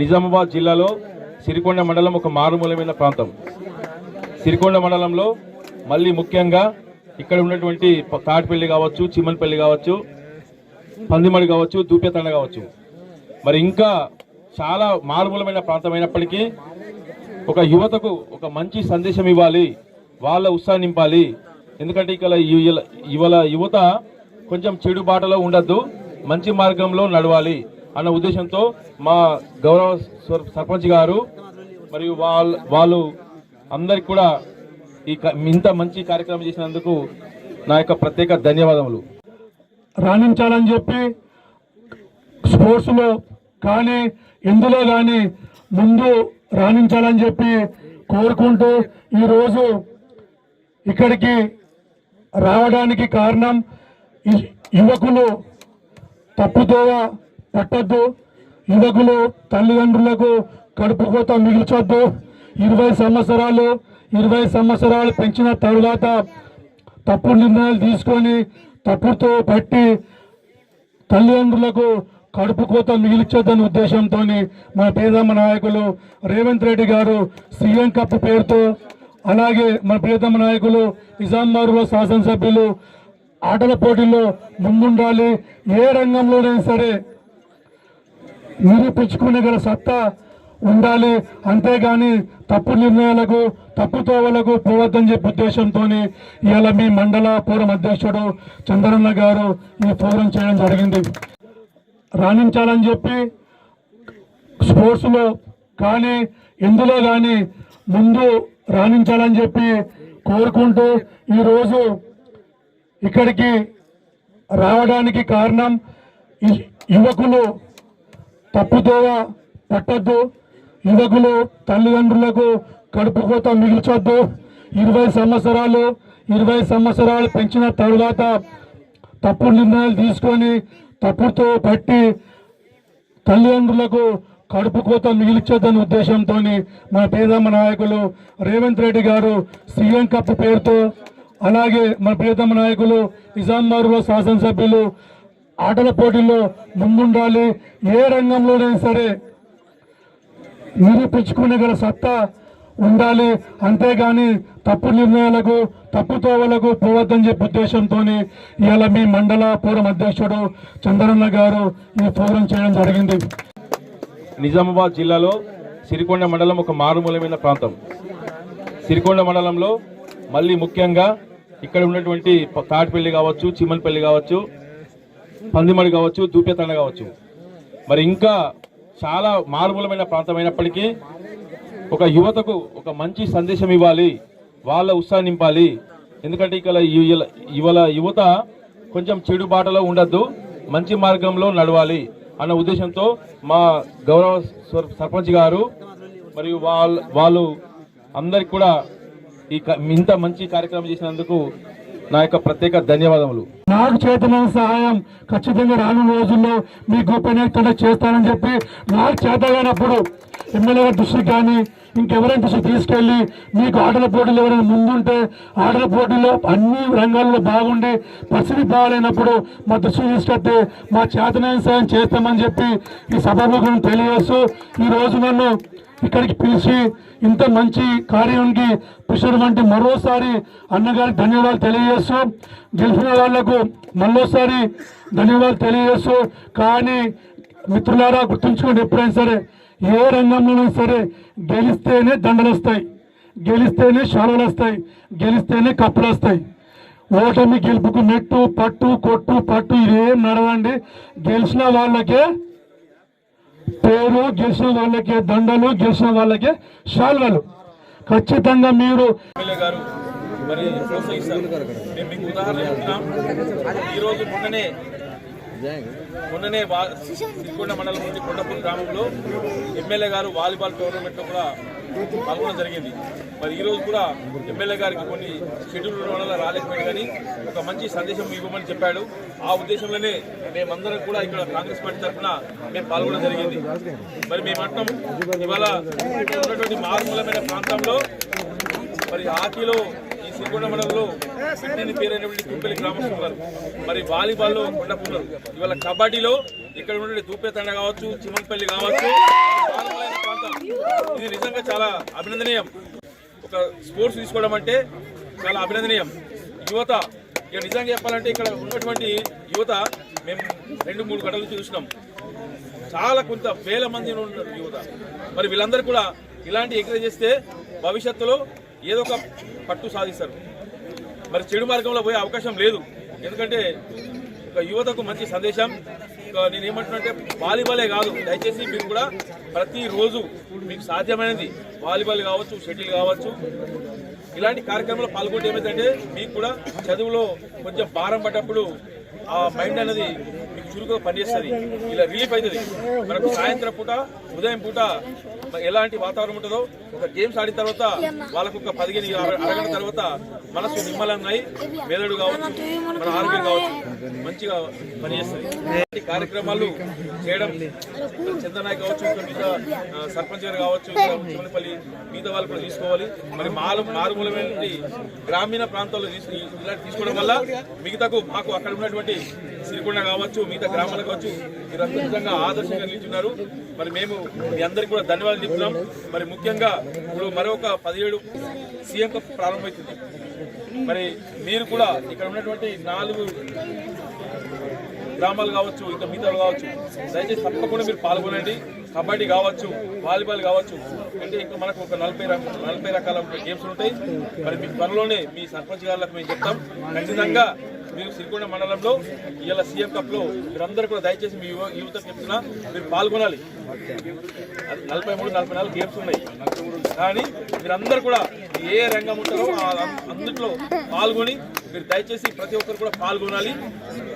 నిజామాబాద్ జిల్లాలో సిరికొండ మండలం ఒక మారుమూలమైన ప్రాంతం. సిరికొండ మండలంలో మళ్ళీ ముఖ్యంగా ఇక్కడ ఉన్నటువంటి తాటిపల్లి కావచ్చు చిమ్మనపల్లి కావచ్చు పందిమడి కావచ్చు దూపేతండ కావచ్చు. మరి ఇంకా చాలా మారుమూలమైన ప్రాంతం అయినప్పటికీ ఒక యువతకు ఒక మంచి సందేశం ఇవ్వాలి వాళ్ళ ఉత్సాహం నింపాలి. ఎందుకంటే ఇక్కడ ఇవాళ- ఇవాళ యువత కొంచెం చెడు బాటలో ఉండద్దు మంచి మార్గంలో నడవాలి అన్న ఉద్దేశంతో మా గౌరవ సర్పంచ్ గారు మరియు వాళ్ళ వాళ్ళు అందరికి కూడా ఈ క- ఇంత మంచి కార్యక్రమం చేసినందుకు నా యొక్క ప్రత్యేక ధన్యవాదములు. రాణించాలని చెప్పి స్పోర్ట్స్లో కానీ ఎందులో కానీ ముందు రాణించాలని చెప్పి కోరుకుంటూ ఈరోజు ఇక్కడికి రావడానికి కారణం యువకులు తప్పుదోవ పట్టద్దు. యువకులు తల్లిదండ్రులకు కడుపు కోత మిగిల్చొద్దు. ఇరవై సంవత్సరాలు ఇరవై సంవత్సరాలు పెంచిన తరువాత తప్పుడు నిర్ణయాలు తీసుకొని తప్పుతో పట్టి తల్లిదండ్రులకు కడుపు కోత మిగిల్చొద్దన్న ఉద్దేశంతో మన పేదమ్మ నాయకులు రేవంత్ రెడ్డి గారు సీఎం కప్ పేరుతో అలాగే మన ప్రియతమ నాయకులు నిజామాబాద్లో శాసనసభ్యులు ఆటల పోటీల్లో ముందుండాలి ఏ రంగంలోనైనా సరే నిరూపించుకునే గల సత్తా ఉండాలి. అంతేగాని తప్పు నిర్ణయాలకు తప్పు తోవలకు పోవద్దని చెప్పే ఉద్దేశంతో ఇవాళ మీ మండల పూర్వం అధ్యక్షుడు చంద్రన్న గారు ఈ ఫోరం చేయడం జరిగింది. రాణించాలని చెప్పి స్పోర్ట్స్లో కానీ ఎందులో కానీ ముందు రాణించాలని చెప్పి కోరుకుంటూ ఈరోజు ఇక్కడికి రావడానికి కారణం యువకులు తప్పుదోవ పట్టద్దు. యువకులు తల్లిదండ్రులకు కడుపుకోత మిగిల్చొద్దు. ఇరవై సంవత్సరాలు ఇరవై సంవత్సరాలు పెంచిన తరువాత తప్పుడు నిర్ణయాలు తీసుకొని తప్పుతో పట్టి తల్లిదండ్రులకు కడుపు కోత మిగిల్చొద్దన్న ఉద్దేశంతో మన పేదమ్మ నాయకులు రేవంత్ రెడ్డి గారు సీఎం కప్ పేరుతో అలాగే మన ప్రియతమ నాయకులు నిజామాబాద్లో శాసనసభ్యులు ఆటల పోటీల్లో ముందుండాలి ఏ రంగంలోనైనా సరే నిరూపించుకునే గల సత్తా ఉండాలి. అంతేగాని తప్పు నిర్ణయాలకు తప్పు తోవలకు పోవద్దని చెప్పే ఉద్దేశంతో ఇవాళ మీ మండల పూర్వం అధ్యక్షుడు చంద్రన్న గారు ఈ ఫోరం చేయడం జరిగింది. నిజామాబాద్ జిల్లాలో సిరికొండ మండలం ఒక మారుమూలమైన ప్రాంతం. సిరికొండ మండలంలో మళ్ళీ ముఖ్యంగా ఇక్కడ ఉన్నటువంటి తాటిపల్లి కావచ్చు చిమ్మనపల్లి కావచ్చు పందిమడి కావచ్చు దూపేతండ కావచ్చు. మరి ఇంకా చాలా మారుమూలమైన ప్రాంతం అయినప్పటికీ ఒక యువతకు ఒక మంచి సందేశం ఇవ్వాలి వాళ్ళ ఉత్సాహం నింపాలి. ఎందుకంటే ఇక్కడ ఇవాళ- ఇవాళ యువత కొంచెం చెడు బాటలో ఉండద్దు మంచి మార్గంలో నడవాలి అన్న ఉద్దేశంతో మా గౌరవ సర్పంచ్ గారు మరియు వాళ్ళ వాళ్ళు అందరికి కూడా ఈ ఇంత మంచి కార్యక్రమం చేసినందుకు నా యొక్క ప్రత్యేక ధన్యవాదములు. నాకు చేతనైన సహాయం ఖచ్చితంగా రానున్న రోజుల్లో మీ గోపనీయత చేస్తానని చెప్పి నాకు చేతగానప్పుడు ఎమ్మెల్యే దృష్టికి కానీ ఇంకెవరైనా తీసుకెళ్ళి మీకు ఆటల పోటీలు ఎవరైనా ముందుంటే ఆటల పోటీలో అన్ని రంగాల్లో బాగుండి పరిస్థితి బాగాలేనప్పుడు మా దృష్టి తీసుకొస్తే మా చేతనైన సాయం చేస్తామని చెప్పి ఈ సభాముఖం తెలియజేస్తూ ఈ రోజు నన్ను ఇక్కడికి పిలిచి ఇంత మంచి కార్యానికి పిలిచినటువంటి మరోసారి అన్నగారికి ధన్యవాదాలు తెలియజేస్తూ గెలిచిన వాళ్ళకు మరోసారి ధన్యవాదాలు తెలియజేస్తూ కానీ మిత్రులారా గుర్తుంచుకోండి ఎప్పుడైనా సరే ఏ రంగంలోనూ సరే గెలిస్తేనే దండలు వస్తాయి గెలిస్తేనే షాలలు వస్తాయి గెలిస్తేనే కప్పులు వస్తాయి ఓటమి గెలుపుకు నెట్టు పట్టు కొట్టు పట్టు ఇదేం నడవండి. గెలిచిన వాళ్ళకే పేరు గెలిచిన వాళ్ళకే దండలు గెలిచిన వాళ్ళకే శాల్వలు. ఖచ్చితంగా మీరు మరి ప్రోత్సహిస్తారు మేము మీకు ఉదాహరణ చెప్తున్నాం. ఈరోజు మొన్ననే మొన్ననే వా- సిరికొండ మండలం నుంచి కొండపూర్ గ్రామంలో ఎమ్మెల్యే గారు వాలీబాల్ టోర్నమెంట్లో కూడా పాల్గొనడం జరిగింది. మరి ఈరోజు కూడా ఎమ్మెల్యే గారికి కొన్ని షెడ్యూల్ వల్ల రాలేకపోయాడు కానీ ఒక మంచి సందేశం ఇవ్వమని చెప్పాడు. ఆ ఉద్దేశంలోనే మేమందరం కూడా ఇక్కడ కాంగ్రెస్ పార్టీ తరఫున మేము పాల్గొనడం జరిగింది. మరి మేమంటాం ఇవాళ ఉన్నటువంటి మారుమూలమైన ప్రాంతంలో మరి హాకీలో శ్రీకొండ మండలంలో పెట్టిన పేరైనటువంటి తుప్పెలి గ్రామస్తులు ఉన్నారు. మరి వాలీబాల్లో ఉండకున్నారు ఇవాళ కబడ్డీలో ఇక్కడ ఉన్నటువంటి తూపేతండ కావచ్చు చిమంపల్లి కావచ్చు ఇది నిజంగా చాలా అభినందనీయం. ఒక స్పోర్ట్స్ తీసుకోవడం అంటే చాలా అభినందనీయం. యువత ఇక నిజంగా చెప్పాలంటే ఇక్కడ ఉన్నటువంటి యువత మేము రెండు మూడు గంటలు చూసినాం. చాలా కొంత వేల మంది ఉన్నారు యువత. మరి వీళ్ళందరూ కూడా ఇలాంటి ఎంకరేజ్ చేస్తే భవిష్యత్తులో ఏదో ఒక పట్టు సాధిస్తారు. మరి చెడు మార్గంలో పోయే అవకాశం లేదు. ఎందుకంటే ఒక యువతకు మంచి సందేశం. నేను ఏమంటున్నానంటే వాలీబాలే కాదు. దయచేసి మీరు కూడా ప్రతిరోజు మీకు సాధ్యమైనది వాలీబాల్ కావచ్చు షటిల్ కావచ్చు. ఇలాంటి కార్యక్రమంలో పాల్గొంటే ఏమైందంటే మీకు కూడా చదువులో కొంచెం భారం పడ్డప్పుడు ఆ మైండ్ అనేది మీకు చురుకుగా పనిచేస్తుంది. ఇలా రిలీఫ్ అవుతుంది. మనకు సాయంత్రం పూట ఉదయం పూట ఎలాంటి వాతావరణం ఉంటుందో ఒక గేమ్స్ ఆడిన తర్వాత వాళ్ళకు ఒక పదిహేను అరగంట తర్వాత మనసు నిమ్మలంగా అయి మెదడు కావచ్చు మన ఆరోగ్యం కావచ్చు మంచిగా పనిచేస్తుంది. ఇలాంటి కార్యక్రమాలు చేయడం చంద్రనాయక్ కావచ్చు సర్పంచ్ గారు కావచ్చు ఇంకా చిమనపల్లి మిగతా వాళ్ళు కూడా తీసుకోవాలి. మరి మారు మారుమూలమైన గ్రామీణ ప్రాంతాల్లో తీసుకోవడం వల్ల మిగతాకు మాకు అక్కడ ఉన్నటువంటి సిరికొండ కావచ్చు మిగతా గ్రామాలు కావచ్చు మీరు అద్భుతంగా ఆదర్శంగా నిలిచున్నారు. మరి మేము మీ అందరికీ కూడా ధన్యవాదాలు చెప్తున్నాం. మరి ముఖ్యంగా ఇప్పుడు మరొక పదిహేడు సీఎం కప్ ప్రారంభమవుతుంది మరి మీరు కూడా ఇక్కడ ఉన్నటువంటి నాలుగు గ్రామాలు కావచ్చు ఇంకా మిగతాలు కావచ్చు దయచేసి తప్పకుండా మీరు పాల్గొనండి. కబడ్డీ కావచ్చు వాలీబాల్ కావచ్చు అంటే ఇంకా మనకు ఒక నలభై నలభై రకాల గేమ్స్ ఉంటాయి. మరి మీ త్వరలోనే మీ సర్పంచ్ గారులకు మేము చెప్తాం. ఖచ్చితంగా మీరు సిరికొండ మండలంలో ఇవాళ సీఎం కప్లో మీరందరూ కూడా దయచేసి మీ యువ యువత చెప్తున్నా మీరు పాల్గొనాలి. నలభై మూడు నలభై నాలుగు గేమ్స్ ఉన్నాయి. కానీ మీరందరూ కూడా ఏ రంగం ఉంటారో అందుట్లో పాల్గొని మీరు దయచేసి ప్రతి ఒక్కరు కూడా పాల్గొనాలి.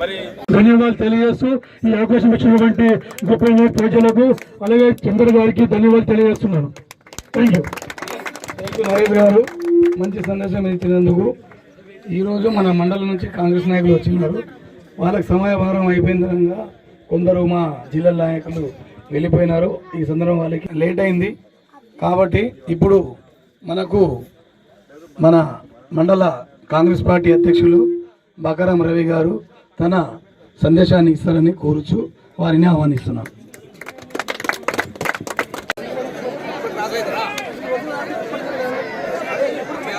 మరి ధన్యవాదాలు తెలియజేస్తూ ఈ అవకాశం ఇచ్చినటువంటి గోపీనాథ్ ప్రజలకు అలాగే చంద్ర గారికి ధన్యవాదాలు తెలియజేస్తున్నాను. థ్యాంక్ యూ నరేంద్ర గారు. మంచి సందేశం ఇచ్చినందుకు ఈరోజు మన మండలం నుంచి కాంగ్రెస్ నాయకులు వచ్చినారు. వాళ్ళకి సమయభారం అయిపోయిన విధంగా కొందరు మా జిల్లా నాయకులు వెళ్ళిపోయినారు. ఈ సందర్భం వాళ్ళకి లేట్ అయింది. కాబట్టి ఇప్పుడు మనకు మన మండల కాంగ్రెస్ పార్టీ అధ్యక్షులు బకారం రవి గారు తన సందేశాన్ని ఇస్తారని కోరుచు వారిని ఆహ్వానిస్తున్నాం.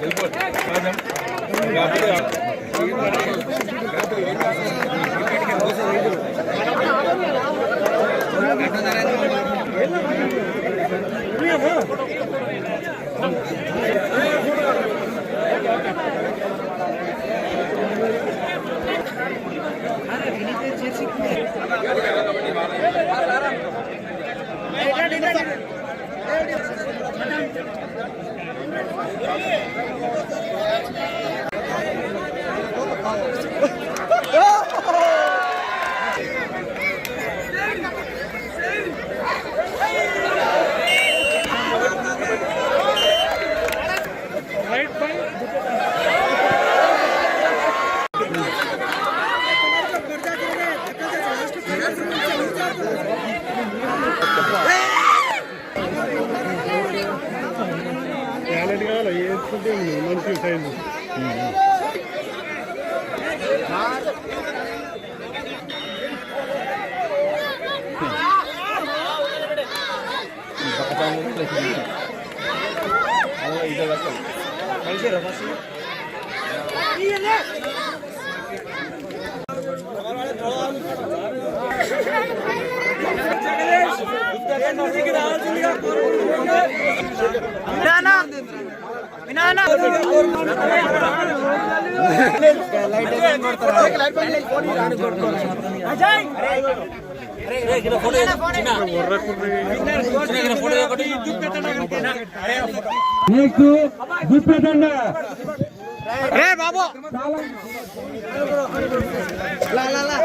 बिल्कुल టాలెంట్ కావాలి ఏ మంచి టైం না না না না ಲೈಟ್ ಲೈಟ್ ಅಜಯ್ మీకు గుర్తుపెట్టండి రే బాబు లా లా లా